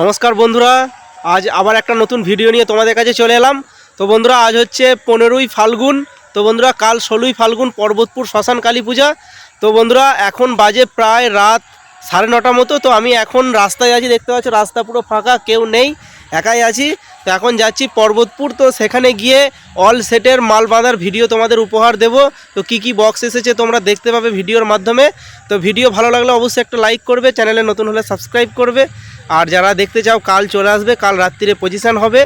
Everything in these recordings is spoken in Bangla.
নমস্কার বন্ধুরা, আজ আবার একটা নতুন ভিডিও নিয়ে তোমাদের কাছে চলে এলাম। তো বন্ধুরা, আজ হচ্ছে পনেরোই ফাল্গুন। তো বন্ধুরা, কাল ষোলোই ফাল্গুন, পর্বতপুর শ্মশান কালী পূজা। তো বন্ধুরা, এখন বাজে প্রায় রাত সাড়ে নটা মতো। তো আমি এখন রাস্তায় আছি, দেখতে পাচ্ছ রাস্তা পুরো ফাঁকা, কেউ নেই। একাই আছি। তো এখন যাচ্ছি পর্বতপুর। তো সেখানে গিয়ে অল সেটের মাল বাঁধার ভিডিও তোমাদের উপহার দেব। তো কি কি বক্স এসেছে তোমরা দেখতে পাবে ভিডিওর মাধ্যমে। তো ভিডিও ভালো লাগলে অবশ্যই একটা লাইক করবে চ্যানেলে নতুন হলে সাবস্ক্রাইব করবে। আর যারা দেখতে চাও, কাল চলে আসবে, কাল রাত্রিরে পজিশান হবে।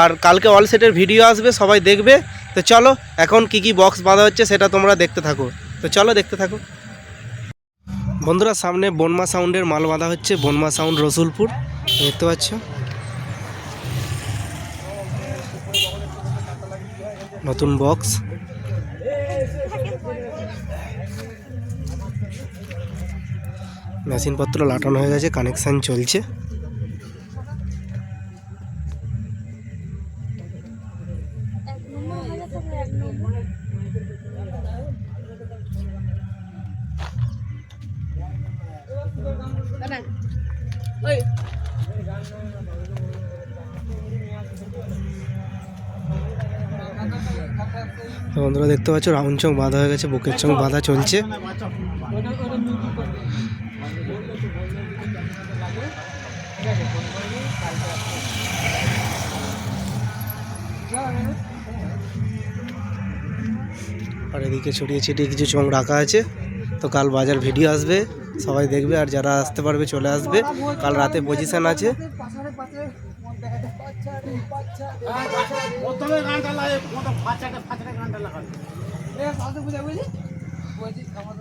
আর কালকে অল সেটের ভিডিও আসবে, সবাই দেখবে। তো চলো, এখন কি কি বক্স বাঁধা হচ্ছে সেটা তোমরা দেখতে থাকো। তো চলো, দেখতে থাকো। বন্ধুরা, সামনে বনমা সাউন্ডের মাল বাঁধা হচ্ছে, বনমা সাউন্ড রসুলপুর। দেখতে পাচ্ছ? নতুন বক্স। মেশিনপত্র লাটানো হয়ে গেছে কানেকশান চলছে। বন্ধুরা দেখতে পাচ্ছ, রাউন্ড চং বাঁধা হয়ে গেছে, বুকের চং বাঁধা চলছে। আর এদিকে ছড়িয়ে ছিটিয়ে কিছু চং রাখা আছে। তো কাল বাজার ভিডিও আসবে, সবাই দেখবে, আর যারা আসতে পারবে, চলে আসবে। কাল রাতে পজিশন আছে।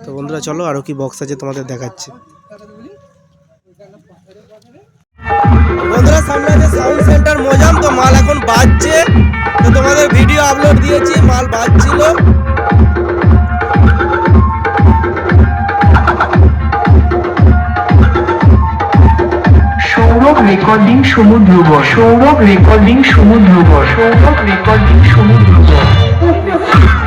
তো বন্ধুরা, চলো আরও কি বক্স আছে তোমাদের দেখাচ্ছি। বন্ধুরা, সামনে আছে সাউন্ড সেন্টার মোজাম তো মাল এখন বাজছে। তো তোমাদের ভিডিও আপলোড দিয়েছি, মাল বাজছিল। সৌরভ রেকর্ডিং সমুদ্র সৌরভ রেকর্ডিং সমুদ্র সৌরভ রেকর্ডিং সমুদ্রবর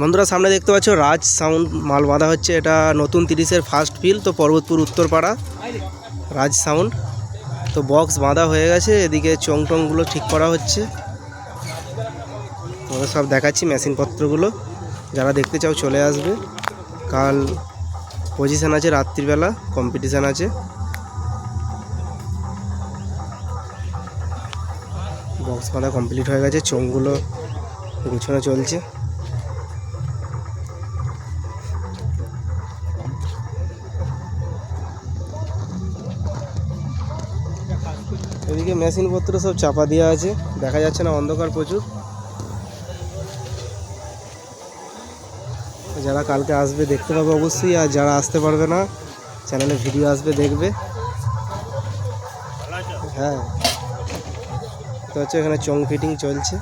বন্ধুরা, সামনে দেখতে পাচ্ছ, রাজ সাউন্ড মাল বাঁধা হচ্ছে। এটা নতুন তিরিশের ফার্স্ট ফিল তো পর্বতপুর উত্তরপাড়া। রাজ সাউন্ড। তো বক্স বাঁধা হয়ে গেছে, এদিকে চং টংগুলো ঠিক করা হচ্ছে। তোমাদের সব দেখাচ্ছি মেশিনপত্রগুলো। যারা দেখতে চাও চলে আসবে। কাল পজিশান আছে রাত্রিবেলা কম্পিটিশান আছে। বক্স বাঁধা কমপ্লিট হয়ে গেছে, চোঙগুলো গুছানো চলছে। এদিকে মেশিনপত্র সব চাপা দেওয়া আছে, দেখা যাচ্ছে না অন্ধকার প্রচুর। যারা কালকে আসবে দেখতে পাবে অবশ্যই, আর যারা আসতে পারবে না, চ্যানেলে ভিডিও আসবে, দেখবে। হ্যাঁ। তো হচ্ছে এখানে চং ফিটিং চলছে।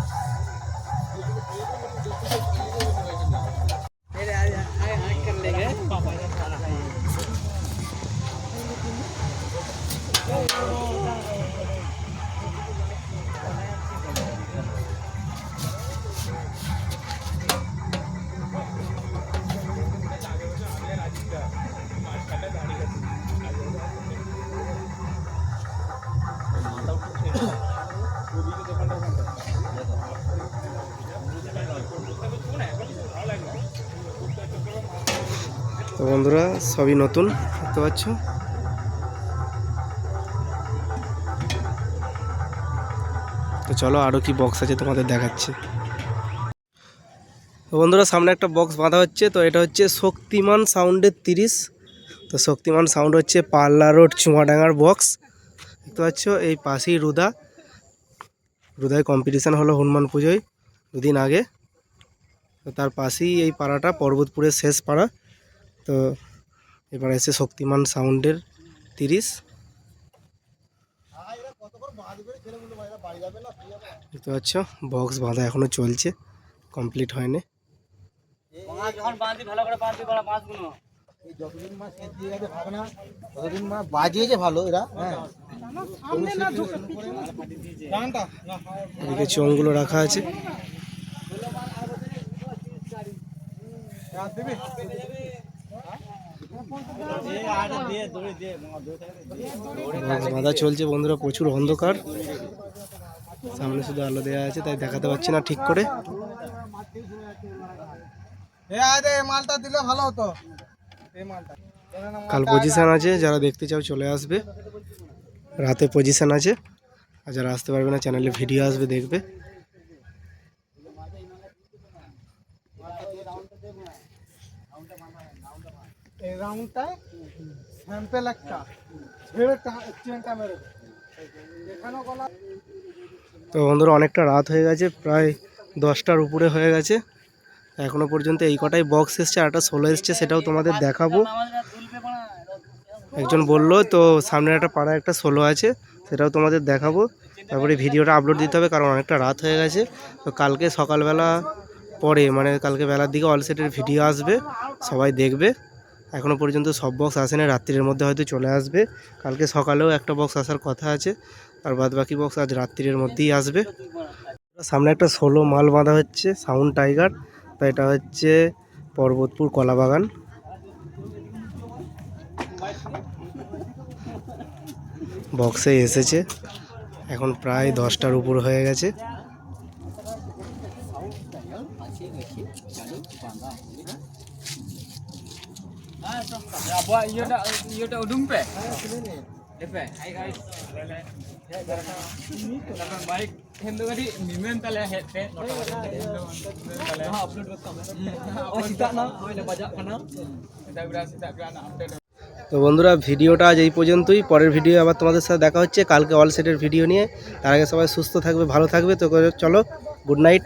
বন্ধুরা, সবই নতুন, দেখতে পাচ্ছ? তো চলো আরও কি বক্স আছে তোমাদের দেখাচ্ছি। তো বন্ধুরা, সামনে একটা বক্স বাঁধা হচ্ছে, তো এটা হচ্ছে শক্তিমান সাউন্ডের তিরিশ। তো শক্তিমান সাউন্ড হচ্ছে পাল্লা রোড, চুয়াডাঙ্গার বক্স দেখতে পাচ্ছ, এই পাশেই রুদা। রুদায় কম্পিটিশান হলো হনুমান পুজোয় দুদিন আগে। তো তার পাশেই এই পাড়াটা, পর্বতপুরের শেষ পাড়া। তো এবার এসে শক্তিমান সাউন্ডের তিরিশ। দেখতে পাচ্ছ বক্স বাঁধা এখনও চলছে কমপ্লিট হয়নি। হ্যাঁ এদিকে রাখা আছে। বক্স বাঁধা চলছে বন্ধুরা প্রচুর অন্ধকার। সামনে শুধু আলো দেওয়া আছে তাই দেখাতে পাচ্ছি না ঠিক করে। মালটা দিলে ভালো হতো। কাল পজিশান আছে যারা দেখতে চাও চলে আসবে। রাতে পজিশান আছে। আর যারা আসতে পারবে না চ্যানেলে ভিডিও আসবে দেখবে। এই স্যাম্পেল একটা তো বন্ধুরা, অনেকটা রাত হয়ে গেছে, প্রায় দশটার উপরে হয়ে গেছে। এখনও পর্যন্ত এই কটাই বক্স এসছে, আর একটা ষোলো এসছে, সেটাও তোমাদের দেখাবো। একজন বলল, তো সামনে একটা পাড়ায় একটা ষোলো আছে, সেটাও তোমাদের দেখাবো। তারপরে ভিডিওটা আপলোড দিতে হবে, কারণ অনেকটা রাত হয়ে গেছে। তো কালকে সকালবেলা পরে মানে কালকে বেলার দিকে অল সেটের ভিডিও আসবে, সবাই দেখবে। এখনও পর্যন্ত সব বক্স আসে না, রাত্রির মধ্যে হয়তো চলে আসবে। কালকে সকালেও একটা বক্স আসার কথা আছে আর বাদ বাকি বক্স আজ রাত্রির মধ্যেই আসবে। সামনে একটা ষোলো মাল বাঁধা হচ্ছে সাউন্ড টাইগার তো এটা হচ্ছে পর্বতপুর কলাবাগান। বক্সে এসেছে, এখন প্রায় দশটার উপর হয়ে গেছে। Iya iya? Depe, hai guys. Baik. Hindu mimen hete upload করতাম ও সিতা না হইলে বাজা কানা সিতা বিরা সিতা বিরা না আপডেট তো বন্ধুরা ভিডিওটা আজ এই পর্যন্তই। পরের ভিডিও আবার তোমাদের সাথে দেখা হচ্ছে। কালকে অল সেটের ভিডিও নিয়ে। তার আগে সবাই সুস্থ থাকবে ভালো থাকবে। তো চলো গুড নাইট